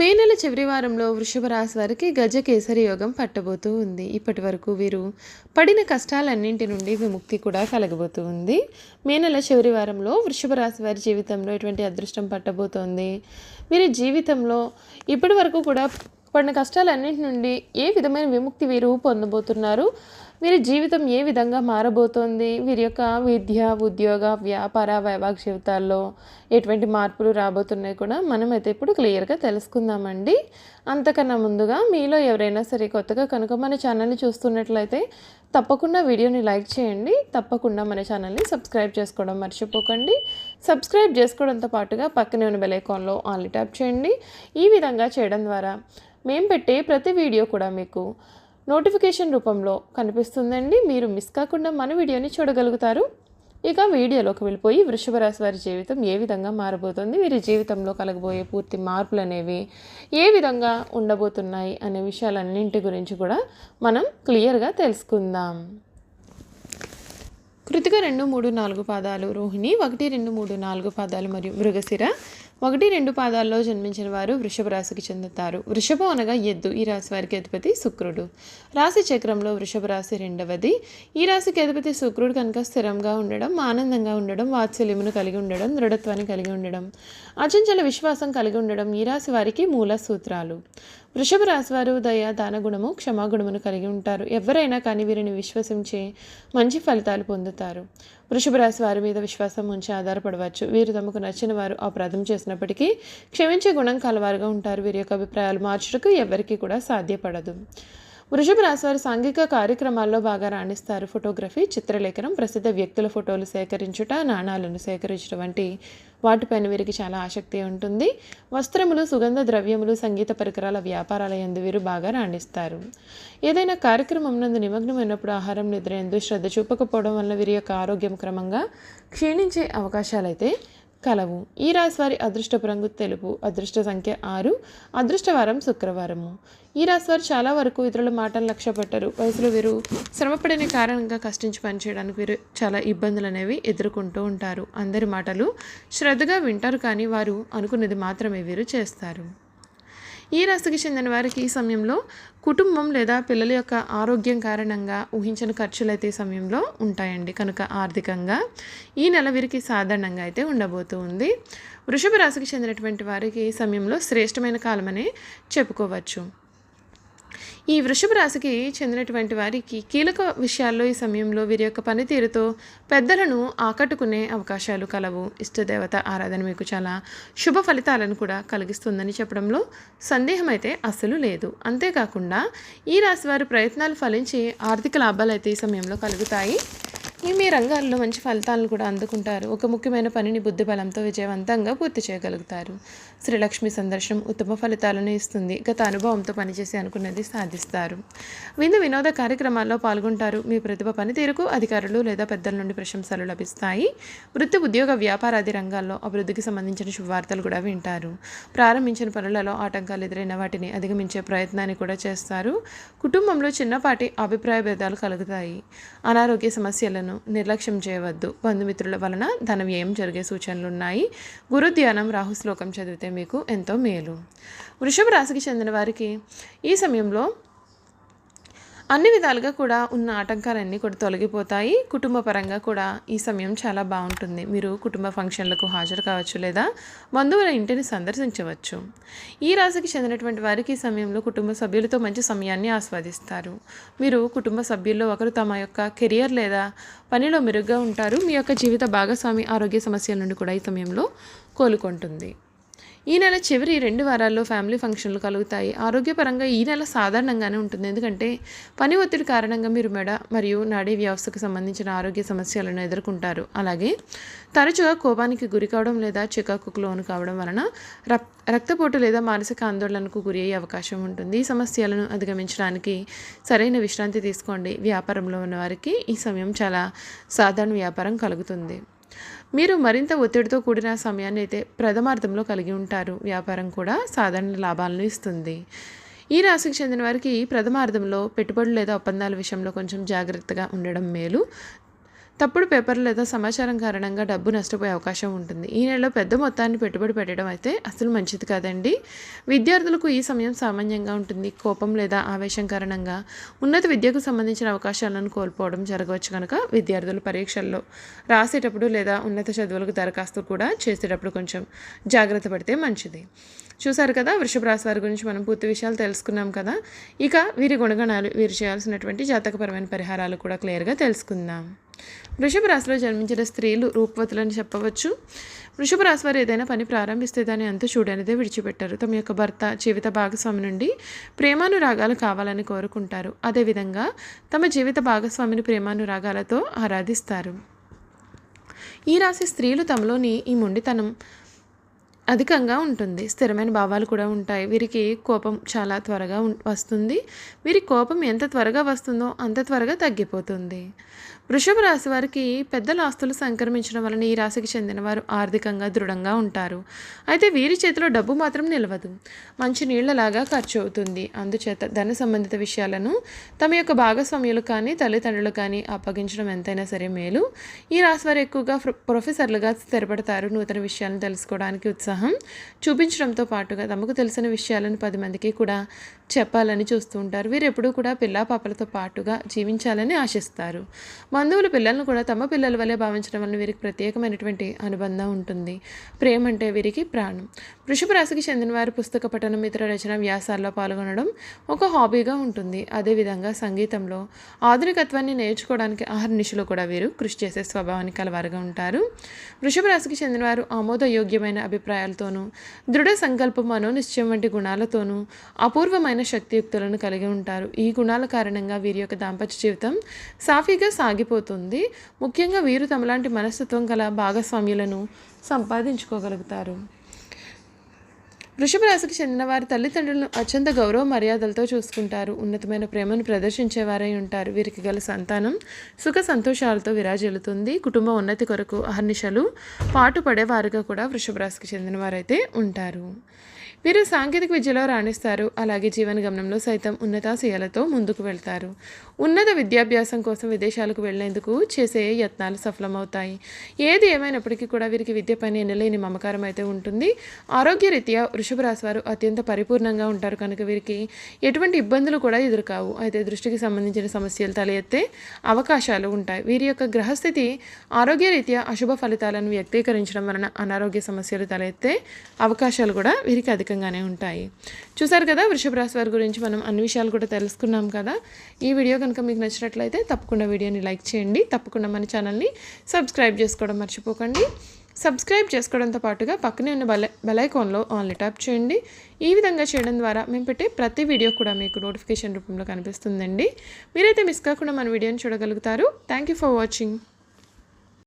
మే నెల చివరి వారంలో వృషభ రాశి వారికి గజకేసరి యోగం పట్టబోతూ ఉంది. ఇప్పటి వరకు వీరు పడిన కష్టాలన్నింటి నుండి విముక్తి కూడా కలగబోతూ ఉంది. మే నెల చివరి వారంలో వృషభ రాశి వారి జీవితంలో ఎటువంటి అదృష్టం పట్టబోతోంది? వీరి జీవితంలో ఇప్పటి వరకు కూడా పడిన కష్టాలన్నింటి నుండి ఏ విధమైన విముక్తి వీరు పొందబోతున్నారు? వీరి జీవితం ఏ విధంగా మారబోతోంది? వీరి యొక్క విద్య ఉద్యోగ వ్యాపార వైవాహిక జీవితాల్లో ఎటువంటి మార్పులు రాబోతున్నాయి కూడా మనమైతే ఇప్పుడు క్లియర్గా తెలుసుకుందామండి. అంతకన్నా ముందుగా మీలో ఎవరైనా సరే కొత్తగా కనుక మన ఛానల్ని చూస్తున్నట్లయితే తప్పకుండా వీడియోని లైక్ చేయండి. తప్పకుండా మన ఛానల్ని సబ్స్క్రైబ్ చేసుకోవడం మర్చిపోకండి. సబ్స్క్రైబ్ చేసుకోవడంతో పాటుగా పక్కనే ఉన్న బెల్ ఐకాన్లో ఆన్లీ ట్యాప్ చేయండి. ఈ విధంగా చేయడం ద్వారా మేము పెట్టే ప్రతి వీడియో కూడా మీకు నోటిఫికేషన్ రూపంలో కనిపిస్తుందండి. మీరు మిస్ కాకుండా మన వీడియోని చూడగలుగుతారు. ఇక వీడియోలోకి వెళ్ళిపోయి వృషభ రాశి వారి జీవితం ఏ విధంగా మారబోతుంది? వీరి జీవితంలో కలగబోయే పూర్తి మార్పులు అనేవి ఏ విధంగా ఉండబోతున్నాయి? అనే విషయాలన్నింటి గురించి కూడా మనం క్లియర్గా తెలుసుకుందాం. కృతిక రెండు మూడు నాలుగు పాదాలు రోహిణి ఒకటి రెండు మూడు నాలుగు పాదాలు మరియు మృగశిర ఒకటి రెండు పాదాల్లో జన్మించిన వారు వృషభ రాశికి చెందుతారు. వృషభం అనగా ఎద్దు. ఈ రాశి వారికి అధిపతి శుక్రుడు. రాశి చక్రంలో వృషభ రాశి రెండవది. ఈ రాశికి అధిపతి శుక్రుడు కనుక స్థిరంగా ఉండడం ఆనందంగా ఉండడం వాత్సల్యమును కలిగి ఉండడం దృఢత్వాన్ని కలిగి ఉండడం అచంచల విశ్వాసం కలిగి ఉండడం ఈ రాశి వారికి మూల సూత్రాలు. వృషభ రాశివారు దయ దానగుణము క్షమాగుణమును కలిగి ఉంటారు. ఎవరైనా కానీ వీరిని విశ్వసించి మంచి ఫలితాలు పొందుతారు. వృషభ రాశి వారి మీద విశ్వాసం ఉంచి ఆధారపడవచ్చు. వీరు తమకు నచ్చిన వారు అపరాధం చేసినప్పటికీ క్షమించే గుణం కలవారుగా ఉంటారు. వీరి యొక్క అభిప్రాయాలు మార్చుటకు ఎవరికీ కూడా సాధ్యపడదు. వృషభ రాశి సాంఘిక కార్యక్రమాల్లో బాగా రాణిస్తారు. ఫోటోగ్రఫీ చిత్రలేఖనం ప్రసిద్ధ వ్యక్తుల ఫోటోలు సేకరించుట నాణాలను సేకరించడం వంటి వాటిపైన వీరికి చాలా ఆసక్తి ఉంటుంది. వస్త్రములు సుగంధ ద్రవ్యములు సంగీత పరికరాల వ్యాపారాల ఎందు వీరు బాగా రాణిస్తారు. ఏదైనా కార్యక్రమం నందు నిమగ్నమైనప్పుడు ఆహారం నిద్ర ఎందు శ్రద్ధ చూపకపోవడం వల్ల వీరి యొక్క ఆరోగ్యం క్రమంగా క్షీణించే అవకాశాలైతే కలవు. ఈ రాశి వారి అదృష్టపు రంగు తెలుపు అదృష్ట సంఖ్య ఆరు అదృష్టవారం శుక్రవారము. ఈ రాశి వారు చాలా వరకు ఇతరుల మాటలు లక్ష్య పెట్టరు వయసులో వీరు శ్రమపడిన కారణంగా కష్టించి పనిచేయడానికి వీరు చాలా ఇబ్బందులు అనేవి ఎదుర్కొంటూ ఉంటారు. అందరి మాటలు శ్రద్ధగా వింటారు కానీ వారు అనుకున్నది మాత్రమే వీరు చేస్తారు. ఈ రాశికి చెందిన వారికి ఈ సమయంలో కుటుంబం లేదా పిల్లల యొక్క ఆరోగ్యం కారణంగా ఊహించిన ఖర్చులు అయితే ఈ సమయంలో ఉంటాయండి. కనుక ఆర్థికంగా ఈ నెల వీరికి సాధారణంగా అయితే ఉండబోతూ ఉంది. వృషభ రాశికి చెందినటువంటి వారికి ఈ సమయంలో శ్రేష్టమైన కాలమని చెప్పుకోవచ్చు. ఈ వృషభ రాశికి చెందినటువంటి వారికి కీలక విషయాల్లో ఈ సమయంలో వీరి యొక్క పనితీరుతో పెద్దలను ఆకట్టుకునే అవకాశాలు కలవు. ఇష్టదేవత ఆరాధన మీకు చాలా శుభ ఫలితాలను కూడా కలిగిస్తుందని చెప్పడంలో సందేహం అయితే అస్సలు లేదు. అంతేకాకుండా ఈ రాశి వారి ప్రయత్నాలు ఫలించి ఆర్థిక లాభాలు అయితే ఈ సమయంలో కలుగుతాయి. మీ మీ రంగాల్లో మంచి ఫలితాలను కూడా అందుకుంటారు. ఒక ముఖ్యమైన పనిని బుద్ధి బలంతో విజయవంతంగా పూర్తి చేయగలుగుతారు. శ్రీలక్ష్మి సందర్శనం ఉత్తమ ఫలితాలను ఇస్తుంది. గత అనుభవంతో పనిచేసి అనుకున్నది సాధిస్తారు. విందు వినోద కార్యక్రమాల్లో పాల్గొంటారు. మీ ప్రతిభ పనితీరుకు అధికారులు లేదా పెద్దల నుండి ప్రశంసలు లభిస్తాయి. వృత్తి ఉద్యోగ వ్యాపారాది రంగాల్లో అభివృద్ధికి సంబంధించిన శుభవార్తలు కూడా వింటారు. ప్రారంభించిన పనులలో ఆటంకాలు ఎదురైన వాటిని అధిగమించే ప్రయత్నాన్ని కూడా చేస్తారు. కుటుంబంలో చిన్నపాటి అభిప్రాయ భేదాలు కలుగుతాయి. అనారోగ్య సమస్యలను నిర్లక్ష్యం చేయవద్దు. బంధుమిత్రుల వలన ధన వ్యయం జరిగే సూచనలు ఉన్నాయి గురుధ్యానం రాహు శ్లోకం చదివితే మీకు ఎంతో మేలు. వృషభ రాశికి చెందిన వారికి ఈ సమయంలో అన్ని విధాలుగా కూడా ఉన్న ఆటంకాలన్నీ కూడా తొలగిపోతాయి. కుటుంబ పరంగా కూడా ఈ సమయం చాలా బాగుంటుంది. మీరు కుటుంబ ఫంక్షన్లకు హాజరు కావచ్చు లేదా బంధువుల ఇంటిని సందర్శించవచ్చు. ఈ రాశికి చెందినటువంటి వారికి ఈ సమయంలో కుటుంబ సభ్యులతో మంచి సమయాన్ని ఆస్వాదిస్తారు. మీరు కుటుంబ సభ్యుల్లో ఒకరు తమ యొక్క కెరియర్ లేదా పనిలో మెరుగ్గా ఉంటారు. మీ యొక్క జీవిత భాగస్వామి ఆరోగ్య సమస్యల నుండి కూడా ఈ సమయంలో కోలుకుంటుంది. ఈ నెల చివరి రెండు వారాల్లో ఫ్యామిలీ ఫంక్షన్లు కలుగుతాయి. ఆరోగ్యపరంగా ఈ నెల సాధారణంగానే ఉంటుంది. ఎందుకంటే పని ఒత్తిడి కారణంగా మీరు మెడ మరియు నాడీ వ్యవస్థకు సంబంధించిన ఆరోగ్య సమస్యలను ఎదుర్కొంటారు. అలాగే తరచుగా కోపానికి గురి కావడం లేదా చికాకుకు లోను కావడం వలన రక్ రక్తపోటు లేదా మానసిక ఆందోళనకు గురి అయ్యే అవకాశం ఉంటుంది. ఈ సమస్యలను అధిగమించడానికి సరైన విశ్రాంతి తీసుకోండి. వ్యాపారంలో ఉన్న వారికి ఈ సమయం చాలా సాధారణ వ్యాపారం కలుగుతుంది. మీరు మరింత ఒత్తిడితో కూడిన సమయాన్ని అయితే ప్రథమార్థంలో కలిగి ఉంటారు. వ్యాపారం కూడా సాధారణ లాభాలను ఇస్తుంది. ఈ రాశికి చెందిన వారికి ప్రథమార్థంలో పెట్టుబడులు లేదా ఒప్పందాల విషయంలో కొంచెం జాగ్రత్తగా ఉండడం మేలు. తప్పుడు పేపర్లు లేదా సమాచారం కారణంగా డబ్బు నష్టపోయే అవకాశం ఉంటుంది. ఈ నెలలో పెద్ద మొత్తాన్ని పెట్టుబడి పెట్టడం అయితే అసలు మంచిది కాదండి. విద్యార్థులకు ఈ సమయం సామాన్యంగా ఉంటుంది. కోపం లేదా ఆవేశం కారణంగా ఉన్నత విద్యకు సంబంధించిన అవకాశాలను కోల్పోవడం జరగవచ్చు కనుక విద్యార్థులు పరీక్షల్లో రాసేటప్పుడు లేదా ఉన్నత చదువులకు దరఖాస్తు కూడా చేసేటప్పుడు కొంచెం జాగ్రత్త పడితే మంచిది. చూశారు కదా వృషభ రాశి వారి గురించి మనం పూర్తి విషయాలు తెలుసుకున్నాం కదా. ఇక వీరి గుణగణాలు వీరు చేయాల్సినటువంటి జాతకపరమైన పరిహారాలు కూడా క్లియర్గా తెలుసుకుందాం. వృషభ రాశిలో జన్మించిన స్త్రీలు రూపవతులని చెప్పవచ్చు. వృషభ రాశి వారు ఏదైనా పని ప్రారంభిస్తే దాన్ని అంత చూడనిదే విడిచిపెట్టారు. తమ యొక్క భర్త జీవిత భాగస్వామి నుండి ప్రేమానురాగాలు కావాలని కోరుకుంటారు. అదేవిధంగా తమ జీవిత భాగస్వామిని ప్రేమానురాగాలతో ఆరాధిస్తారు. ఈ రాశి స్త్రీలు తమలోని ఈ మొండితనం అధికంగా ఉంటుంది. స్థిరమైన భావాలు కూడా ఉంటాయి. వీరికి కోపం చాలా త్వరగా వస్తుంది. వీరి కోపం ఎంత త్వరగా వస్తుందో అంత త్వరగా తగ్గిపోతుంది. వృషభ రాశి వారికి పెద్దల ఆస్తులు సంక్రమించడం వలన ఈ రాశికి చెందిన వారు ఆర్థికంగా దృఢంగా ఉంటారు. అయితే వీరి చేతిలో డబ్బు మాత్రం నిలవదు. మంచి నీళ్ళలాగా ఖర్చు అవుతుంది. అందుచేత ధన సంబంధిత విషయాలను తమ యొక్క భాగస్వామ్యులు కానీ తల్లిదండ్రులు కానీ అప్పగించడం ఎంతైనా సరే మేలు. ఈ రాశి వారు ఎక్కువగా ప్రొఫెసర్లుగా స్థిరపడతారు. నూతన విషయాలను తెలుసుకోవడానికి ఉత్సాహం చూపించడంతో పాటుగా తమకు తెలిసిన విషయాలను పది మందికి కూడా చెప్పాలని చూస్తూ ఉంటారు. వీరు ఎప్పుడూ కూడా పిల్ల పాపలతో పాటుగా జీవించాలని ఆశిస్తారు. బంధువులు పిల్లలను కూడా తమ పిల్లల వల్లే భావించడం వల్ల వీరికి ప్రత్యేకమైనటువంటి అనుబంధం ఉంటుంది. ప్రేమ అంటే వీరికి ప్రాణం. వృషభ రాశికి చెందిన వారు పుస్తక పఠనం ఇతర రచన వ్యాసాల్లో పాల్గొనడం ఒక హాబీగా ఉంటుంది. అదేవిధంగా సంగీతంలో ఆధునికత్వాన్ని నేర్చుకోవడానికి ఆహర్నిశలో కూడా వీరు కృషి చేసే స్వభావానికి కలవారుగా ఉంటారు. వృషభ రాశికి చెందిన వారు ఆమోదయోగ్యమైన అభిప్రాయాలతోనూ దృఢ సంకల్పం మనోనిశ్చయం వంటి గుణాలతోనూ అపూర్వమైన శక్తియుక్తులను కలిగి ఉంటారు. ఈ గుణాల కారణంగా వీరి యొక్క దాంపత్య జీవితం సాఫీగా సాగిపోతుంది. ముఖ్యంగా వీరు తమలాంటి మనస్తత్వం గల భాగస్వామ్యులను సంపాదించుకోగలుగుతారు. వృషభ రాశికి చెందిన వారి తల్లిదండ్రులను అత్యంత గౌరవ మర్యాదలతో చూసుకుంటారు. ఉన్నతమైన ప్రేమను ప్రదర్శించేవారై ఉంటారు. వీరికి గల సంతానం సుఖ సంతోషాలతో విరాజిల్లుతుంది కుటుంబ ఉన్నతి కొరకు అహర్నిశలు పాటుపడేవారుగా కూడా వృషభ రాశికి చెందిన వారైతే ఉంటారు. వీరు సాంకేతిక విద్యలో రాణిస్తారు. అలాగే జీవన గమనంలో సైతం ఉన్నతాశయాలతో ముందుకు వెళ్తారు. ఉన్నత విద్యాభ్యాసం కోసం విదేశాలకు వెళ్ళేందుకు చేసే యత్నాలు సఫలమవుతాయి. ఏది ఏమైనప్పటికీ కూడా వీరికి విద్య పని ఎనలేని మమకారం అయితే ఉంటుంది. ఆరోగ్యరీత్యా వృషభ రాశి వారు అత్యంత పరిపూర్ణంగా ఉంటారు కనుక వీరికి ఎటువంటి ఇబ్బందులు కూడా ఎదురుకావు. అయితే దృష్టికి సంబంధించిన సమస్యలు తలెత్తే అవకాశాలు ఉంటాయి. వీరి యొక్క గ్రహస్థితి ఆరోగ్యరీత్యా అశుభ ఫలితాలను వ్యక్తీకరించడం వలన అనారోగ్య సమస్యలు తలెత్తే అవకాశాలు కూడా వీరికి అధిక అధికంగానే ఉంటాయి. చూసారు కదా వృషభ రాశి వారి గురించి మనం అన్ని విషయాలు కూడా తెలుసుకున్నాం కదా. ఈ వీడియో కనుక మీకు నచ్చినట్లయితే తప్పకుండా వీడియోని లైక్ చేయండి. తప్పకుండా మన ఛానల్ని సబ్స్క్రైబ్ చేసుకోవడం మర్చిపోకండి. సబ్స్క్రైబ్ చేసుకోవడంతో పాటుగా పక్కనే ఉన్న బెల్ బెలైకాన్లో ఆన్లీ ట్యాప్ చేయండి. ఈ విధంగా చేయడం ద్వారా మేము పెట్టే ప్రతి వీడియో కూడా మీకు నోటిఫికేషన్ రూపంలో కనిపిస్తుందండి. మీరైతే మిస్ కాకుండా మన వీడియోని చూడగలుగుతారు. Thank you for watching.